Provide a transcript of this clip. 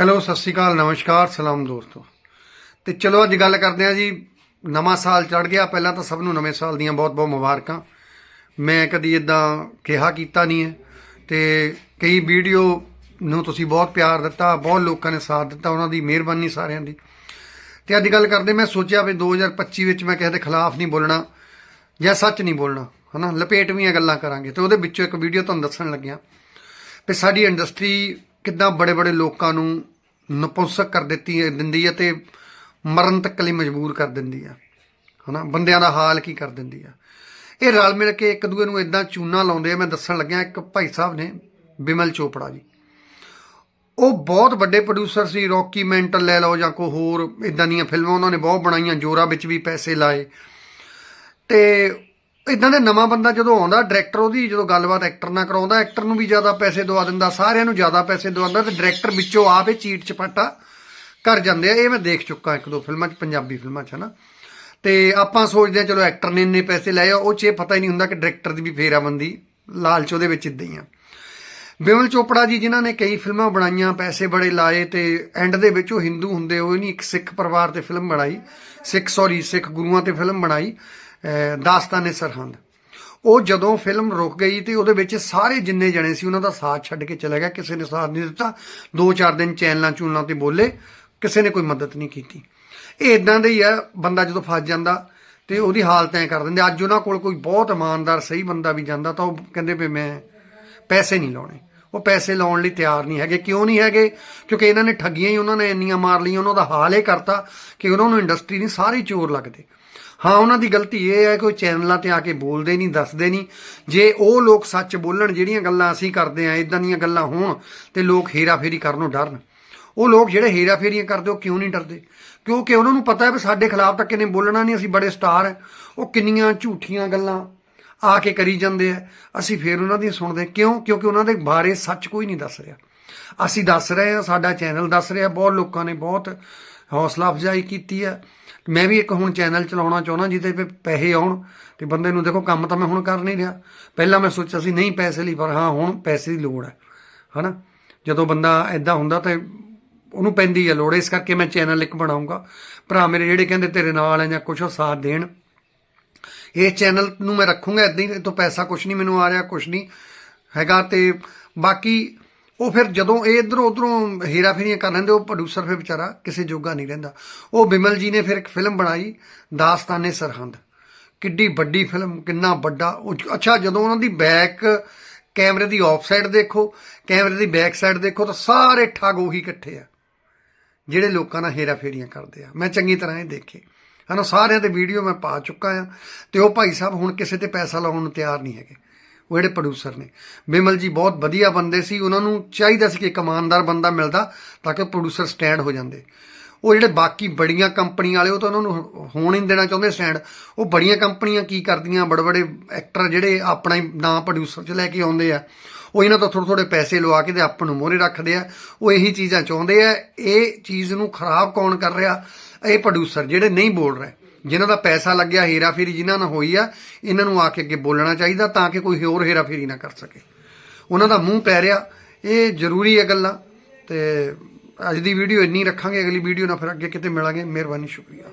Hello, ਸਤਿ ਸ਼੍ਰੀ ਅਕਾਲ, ਨਮਸਕਾਰ, ਸਲਾਮ ਦੋਸਤੋ। ਤੇ ਚਲੋ, ਅੱਜ ਗੱਲ ਕਰਦੇ ਹਾਂ ਜੀ, ਨਵਾਂ ਸਾਲ ਚੜ ਗਿਆ। ਪਹਿਲਾਂ ਤਾਂ ਸਭ ਨੂੰ ਨਵੇਂ ਸਾਲ ਦੀਆਂ ਬਹੁਤ-ਬਹੁਤ ਮੁਬਾਰਕਾਂ। ਮੈਂ ਕਦੀ ਇਦਾਂ ਕਿਹਾ, ਕੀਤਾ ਨਹੀਂ ਹੈ। ਤੇ ਕਈ ਵੀਡੀਓ ਨੂੰ ਤੁਸੀਂ ਬਹੁਤ ਪਿਆਰ ਦਿੱਤਾ, ਬਹੁਤ ਲੋਕਾਂ ਨੇ ਸਾਥ ਦਿੱਤਾ, ਉਹਨਾਂ ਦੀ ਮਿਹਰਬਾਨੀ ਸਾਰਿਆਂ ਦੀ। ਤੇ ਅੱਜ ਗੱਲ ਕਰਦੇ, ਮੈਂ ਸੋਚਿਆ ਵੀ 2025 ਵਿੱਚ ਮੈਂ ਕਿਸੇ ਦੇ ਖਿਲਾਫ ਨਹੀਂ ਬੋਲਣਾ ਜਾਂ ਸੱਚ ਨਹੀਂ ਬੋਲਣਾ, ਹਨਾ? ਲਪੇਟਵੀਆਂ ਗੱਲਾਂ ਕਰਾਂਗੇ। ਤੇ ਉਹਦੇ ਵਿੱਚੋਂ ਇੱਕ ਵੀਡੀਓ ਤੁਹਾਨੂੰ ਦੱਸਣ ਲੱਗਿਆ। ਵੀ ਸਾਡੀ ਇੰਡਸਟਰੀ ਕਿੱਦਾਂ ਬੜੇ-ਬੜੇ ਲੋਕਾਂ ਨੂੰ ਨਪੁੰਸਕ ਕਰ ਦਿੱਤੀ ਦਿੰਦੀ ਹੈ ਤੇ ਮਰਨ ਤੱਕ ਲਈ ਮਜਬੂਰ ਕਰ ਦਿੰਦੀ ਹੈ, ਹਨਾ? ਬੰਦਿਆਂ ਦਾ ਹਾਲ ਕੀ ਕਰ ਦਿੰਦੀ ਆ ਇਹ ਰਲ ਮਿਲ ਕੇ ਇੱਕ ਦੂਏ ਨੂੰ ਇਦਾਂ ਚੂਨਾ ਲਾਉਂਦੇ ਆ, ਮੈਂ ਦੱਸਣ ਲੱਗਿਆ, ਇੱਕ ਭਾਈ ਸਾਹਿਬ ਨੇ, ਬਿਮਲ ਚੋਪੜਾ ਜੀ। ਉਹ ਬਹੁਤ ਵੱਡੇ ਪ੍ਰੋਡਿਊਸਰ ਸੀ ਰੌਕੀ ਮੈਂਟਲ ਲੈ ਲਓ ਜਾਂ ਕੋਈ ਹੋਰ ਇਦਾਂ ਦੀਆਂ ਫਿਲਮਾਂ ਉਹਨਾਂ ਨੇ ਬਹੁਤ ਬਣਾਈਆਂ, ਜੋਰਾ ਵਿੱਚ ਵੀ ਪੈਸੇ ਲਾਏ। ਤੇ ਇਦਾਂ ਦੇ ਨਵਾਂ ਬੰਦਾ ਜਦੋਂ ਆਉਂਦਾ ਡਾਇਰੈਕਟਰ ਉਹਦੀ ਜਦੋਂ ਗੱਲਬਾਤ ਐਕਟਰ ਨਾਲ ਕਰਾਉਂਦਾ ਐਕਟਰ ਨੂੰ ਵੀ ਜ਼ਿਆਦਾ ਪੈਸੇ ਦਵਾ ਦਿੰਦਾ, ਸਾਰਿਆਂ ਨੂੰ ਜ਼ਿਆਦਾ ਪੈਸੇ ਦਵਾਉਂਦਾ ਤੇ ਡਾਇਰੈਕਟਰ ਵਿੱਚੋਂ ਆਪੇ ਚੀਟ ਚਪਾਟਾ ਕਰ ਜਾਂਦੇ ਆ। ਇਹ ਮੈਂ ਦੇਖ ਚੁੱਕਾ ਇੱਕ ਦੋ ਫਿਲਮਾਂ 'ਚ, ਪੰਜਾਬੀ ਫਿਲਮਾਂ 'ਚ, ਹਨਾ। ਤੇ ਆਪਾਂ ਸੋਚਦੇ ਆ ਚਲੋ ਐਕਟਰ ਨੇ ਇੰਨੇ ਪੈਸੇ ਲਏ ਆ, ਉਹ 'ਚ ਇਹ ਪਤਾ ਹੀ ਨਹੀਂ ਹੁੰਦਾ ਕਿ ਡਾਇਰੈਕਟਰ ਦੀ ਵੀ ਫੇਰਾਬੰਦੀ ਲਾਲਚ ਉਹਦੇ ਵਿੱਚ ਇਦਾਂ ਹੀ ਆ। ਬਿਮਲ ਚੋਪੜਾ ਜੀ, ਜਿਨ੍ਹਾਂ ਨੇ ਕਈ ਫਿਲਮਾਂ ਬਣਾਈਆਂ, ਪੈਸੇ ਬੜੇ ਲਾਏ ਤੇ ਐਂਡ ਦੇ ਵਿੱਚ ਉਹ ਹਿੰਦੂ ਹੁੰਦੇ, ਉਹ ਨਹੀਂ ਇੱਕ ਸਿੱਖ ਪਰਿਵਾਰ ਤੇ ਫਿਲਮ ਬਣਾਈ। ਸਿੱਖ ਸੌਰੀ ਸਿੱਖ ਗੁਰੂਆਂ ਤੇ ਫਿਲਮ ਬਣਾਈ। ਦਾਸਤਾਨੇ ਸਰਹੰਦ। ਉਹ ਜਦੋਂ ਫਿਲਮ ਰੁਕ ਗਈ ਤੇ ਉਹਦੇ ਵਿੱਚ ਸਾਰੇ ਜਿੰਨੇ ਜਣੇ ਸੀ, ਉਹਨਾਂ ਦਾ ਸਾਥ ਛੱਡ ਕੇ ਚਲਾ ਗਿਆ। ਕਿਸੇ ਨੇ ਸਾਥ ਨਹੀਂ ਦਿੱਤਾ। ਦੋ ਚਾਰ ਦਿਨ ਚੈਨਲਾਂ ਚੂਨਲਾਂ ਤੇ ਬੋਲੇ। ਕਿਸੇ ਨੇ ਕੋਈ ਮਦਦ ਨਹੀਂ ਕੀਤੀ। ਇਹ ਇਦਾਂ ਦੇ ਹੀ ਆ, ਬੰਦਾ ਜਦੋਂ ਫਸ ਜਾਂਦਾ ਤੇ ਉਹਦੀ ਹਾਲਤ ਐ ਕਰ ਦਿੰਦੇ। ਅੱਜ ਉਹਨਾਂ ਕੋਲ ਕੋਈ ਬਹੁਤ ਇਮਾਨਦਾਰ, ਸਹੀ ਬੰਦਾ ਵੀ ਜਾਂਦਾ ਤਾਂ ਉਹ ਕਹਿੰਦੇ ਵੀ ਮੈਂ ਪੈਸੇ ਨਹੀਂ ਲਾਉਣੇ। ਉਹ ਪੈਸੇ ਲਾਉਣ ਲਈ ਤਿਆਰ ਨਹੀਂ ਹੈਗੇ। ਕਿਉਂ ਨਹੀਂ ਹੈਗੇ? ਕਿਉਂਕਿ ਇਹਨਾਂ ਨੇ ਠੱਗੀਆਂ ਹੀ, ਉਹਨਾਂ ਨੇ ਇੰਨੀਆਂ ਮਾਰ ਲਈਆਂ, ਉਹਨਾਂ ਦਾ ਹਾਲ ਇਹ ਕਰਤਾ ਕਿ ਉਹਨਾਂ ਨੂੰ ਇੰਡਸਟਰੀ ਨਹੀਂ ਸਾਰੇ ਚੋਰ ਲੱਗਦੇ। ਹਾਂ, ਉਹਨਾਂ ਦੀ ਗਲਤੀ ਇਹ ਹੈ ਕਿ ਉਹ ਚੈਨਲਾਂ ਤੇ ਆ ਕੇ ਬੋਲਦੇ ਨਹੀਂ, ਦੱਸਦੇ ਨਹੀਂ। ਜੇ ਉਹ ਲੋਕ ਸੱਚ ਬੋਲਣ, ਜਿਹੜੀਆਂ ਗੱਲਾਂ ਅਸੀਂ ਕਰਦੇ ਆ ਇਦਾਂ ਦੀਆਂ ਗੱਲਾਂ ਹੋਣ, ਤੇ ਲੋਕ ਹੇਰਾਫੇਰੀ ਕਰਨੋਂ ਡਰਨ। ਉਹ ਲੋਕ ਜਿਹੜੇ ਹੇਰਾਫੇਰੀਆਂ ਕਰਦੇ, ਉਹ ਕਿਉਂ ਨਹੀਂ ਡਰਦੇ? ਕਿਉਂਕਿ ਉਹਨਾਂ ਨੂੰ ਪਤਾ ਹੈ ਵੀ ਸਾਡੇ ਖਿਲਾਫ ਤਾਂ ਕਿਨੇ ਬੋਲਣਾ ਨਹੀਂ, ਅਸੀਂ ਬੜੇ ਸਟਾਰ ਹੈ। ਉਹ ਕਿੰਨੀਆਂ ਝੂਠੀਆਂ ਗੱਲਾਂ ਆ ਕੇ ਕਰੀ ਜਾਂਦੇ ਆ। ਅਸੀਂ ਫੇਰ ਉਹਨਾਂ ਦੀ ਸੁਣਦੇ ਕਿਉਂ? ਕਿਉਂਕਿ ਉਹਨਾਂ ਦੇ ਬਾਰੇ ਸੱਚ ਕੋਈ ਨਹੀਂ ਦੱਸ ਰਿਹਾ। ਅਸੀਂ ਦੱਸ ਰਹੇ ਹਾਂ, ਸਾਡਾ ਚੈਨਲ ਦੱਸ ਰਿਹਾ, ਬਹੁਤ ਲੋਕਾਂ ਨੇ ਬਹੁਤ ਹੌਸਲਾ ਅਫਜ਼ਾਈ ਕੀਤੀ ਹੈ ਮੈਂ ਵੀ ਇੱਕ ਹੁਣ ਚੈਨਲ ਚਲਾਉਣਾ ਚਾਹੁੰਦਾ, ਜਿਹਦੇ ਤੇ ਪੈਸੇ ਆਉਣ ਤੇ ਬੰਦੇ ਨੂੰ ਦੇਖੋ ਕੰਮ ਤਾਂ ਮੈਂ ਹੁਣ ਕਰ ਨਹੀਂ ਰਿਹਾ। ਪਹਿਲਾਂ ਮੈਂ ਸੋਚਿਆ ਸੀ ਨਹੀਂ ਪੈਸੇ ਲਈ, ਪਰ ਹਾਂ, ਹੁਣ ਪੈਸੇ ਦੀ ਲੋੜ ਹੈ। ਹਨਾ? ਜਦੋਂ ਬੰਦਾ ਐਦਾਂ ਹੁੰਦਾ ਤੇ ਉਹਨੂੰ ਪੈਂਦੀ ਹੈ ਲੋੜ, ਇਸ ਕਰਕੇ ਮੈਂ ਚੈਨਲ ਇੱਕ ਬਣਾਉਂਗਾ। ਭਰਾ ਮੇਰੇ ਜਿਹੜੇ ਕਹਿੰਦੇ ਤੇਰੇ ਨਾਲ ਹੈ ਜਾਂ ਕੁਛ ਸਾਥ ਦੇਣ। ਇਹ ਚੈਨਲ ਨੂੰ ਮੈਂ ਰੱਖੂੰਗਾ ਇਦਾਂ ਹੀ ਇਹ ਤੋਂ ਪੈਸਾ ਕੁਛ ਨਹੀਂ ਮੈਨੂੰ ਆ ਰਿਹਾ, ਕੁਛ ਨਹੀਂ ਹੈਗਾ। ਤੇ ਬਾਕੀ ਉਹ ਫਿਰ ਜਦੋਂ ਇਹ ਇਧਰੋਂ ਉਧਰੋਂ ਹੇਰਾ ਫੇਰੀਆਂ ਕਰ ਲੈਂਦੇ, ਉਹ ਪ੍ਰੋਡਿਊਸਰ ਫਿਰ ਵਿਚਾਰਾ ਕਿਸੇ ਜੋਗਾ ਨਹੀਂ ਰਹਿੰਦਾ। ਉਹ ਬਿਮਲ ਜੀ ਨੇ ਫਿਰ ਇੱਕ ਫਿਲਮ ਬਣਾਈ, ਦਾਸਤਾਨੇ ਸਰਹੰਦ। ਕਿੱਡੀ ਵੱਡੀ ਫਿਲਮ ਕਿੰਨਾ ਵੱਡਾ। ਉਹ- ਅੱਛਾ, ਜਦੋਂ ਉਹਨਾਂ ਦੀ ਬੈਕ ਕੈਮਰੇ ਦੀ ਆਫ ਸਾਈਡ ਦੇਖੋ, ਕੈਮਰੇ ਦੀ ਬੈਕ ਸਾਈਡ ਦੇਖੋ, ਤਾਂ ਸਾਰੇ ਠੱਗ ਉਹੀ ਇਕੱਠੇ ਆ, ਜਿਹੜੇ ਲੋਕਾਂ ਨਾਲ ਹੇਰਾ ਫੇਰੀਆਂ ਕਰਦੇ ਆ। ਮੈਂ ਚੰਗੀ ਤਰ੍ਹਾਂ ਇਹ ਦੇਖੇ। ਹਨਾ, ਸਾਰਿਆਂ ਦੇ ਵੀਡੀਓ ਮੈਂ ਪਾ ਚੁੱਕਾ ਆ। ਤੇ ਉਹ ਭਾਈ ਸਾਹਿਬ ਹੁਣ ਕਿਸੇ ਤੇ ਪੈਸਾ ਲਾਉਣ ਨੂੰ ਤਿਆਰ ਨਹੀਂ ਹੈਗੇ। ਉਹ ਜਿਹੜੇ ਪ੍ਰੋਡਿਊਸਰ ਨੇ। ਬਿਮਲ ਜੀ ਬਹੁਤ ਵਧੀਆ ਬੰਦੇ ਸੀ। ਉਹਨਾਂ ਨੂੰ ਚਾਹੀਦਾ ਸੀ ਕਿ ਇੱਕ ਇਮਾਨਦਾਰ ਬੰਦਾ ਮਿਲਦਾ ਤਾਂ ਕਿ ਪ੍ਰੋਡਿਊਸਰ ਸਟੈਂਡ ਹੋ ਜਾਂਦੇ। ਉਹ ਜਿਹੜੇ ਬਾਕੀ ਬੜੀਆਂ ਕੰਪਨੀਆਂ ਵਾਲੇ, ਉਹ ਤਾਂ ਉਹਨਾਂ ਨੂੰ ਹੋਣ ਹੀ ਨਹੀਂ ਦੇਣਾ ਚਾਹੁੰਦੇ ਸਟੈਂਡ ਉਹ ਬੜੀਆਂ ਕੰਪਨੀਆਂ ਕੀ ਕਰਦੀਆਂ? ਬੜੇ ਬੜੇ ਐਕਟਰ ਜਿਹੜੇ ਆਪਣਾ ਹੀ ਨਾਂ ਪ੍ਰੋਡਿਊਸਰ 'ਚ ਲੈ ਕੇ ਆਉਂਦੇ ਆ। ਉਹ ਇਹਨਾਂ ਤੋਂ ਥੋੜੇ ਥੋੜੇ ਪੈਸੇ ਲਵਾ ਕੇ ਤੇ ਆਪ ਨੂੰ ਮੋਹਰੇ ਰੱਖਦੇ ਆ। ਉਹ ਇਹੀ ਚੀਜ਼ਾਂ ਚਾਹੁੰਦੇ ਆ। ਇਹ ਚੀਜ਼ ਨੂੰ ਖਰਾਬ ਕੌਣ ਕਰ ਰਿਹਾ? ਇਹ ਪ੍ਰੋਡਿਊਸਰ ਜਿਹੜੇ ਨਹੀਂ ਬੋਲ ਰਹੇ। ਜਿਨ੍ਹਾਂ ਦਾ ਪੈਸਾ ਲੱਗਿਆ, ਹੇਰਾਫੇਰੀ ਜਿਨ੍ਹਾਂ ਨਾਲ ਹੋਈ ਆ, ਇਹਨਾਂ ਨੂੰ ਆ ਕੇ ਅੱਗੇ ਬੋਲਣਾ ਚਾਹੀਦਾ ਤਾਂ ਕਿ ਕੋਈ ਹੋਰ ਹੇਰਾਫੇਰੀ ਨਾ ਕਰ ਸਕੇ। ਉਹਨਾਂ ਦਾ ਮੂੰਹ ਪੈ ਰਿਹਾ, ਇਹ ਜ਼ਰੂਰੀ ਹੈ ਗੱਲਾਂ। ਤੇ ਅੱਜ ਦੀ ਵੀਡੀਓ ਇੰਨੀ ਰੱਖਾਂਗੇ, ਅਗਲੀ ਵੀਡੀਓ ਨਾਲ ਫਿਰ ਅੱਗੇ ਕਿਤੇ ਮਿਲਾਂਗੇ। ਮਿਹਰਬਾਨੀ, ਸ਼ੁਕਰੀਆ।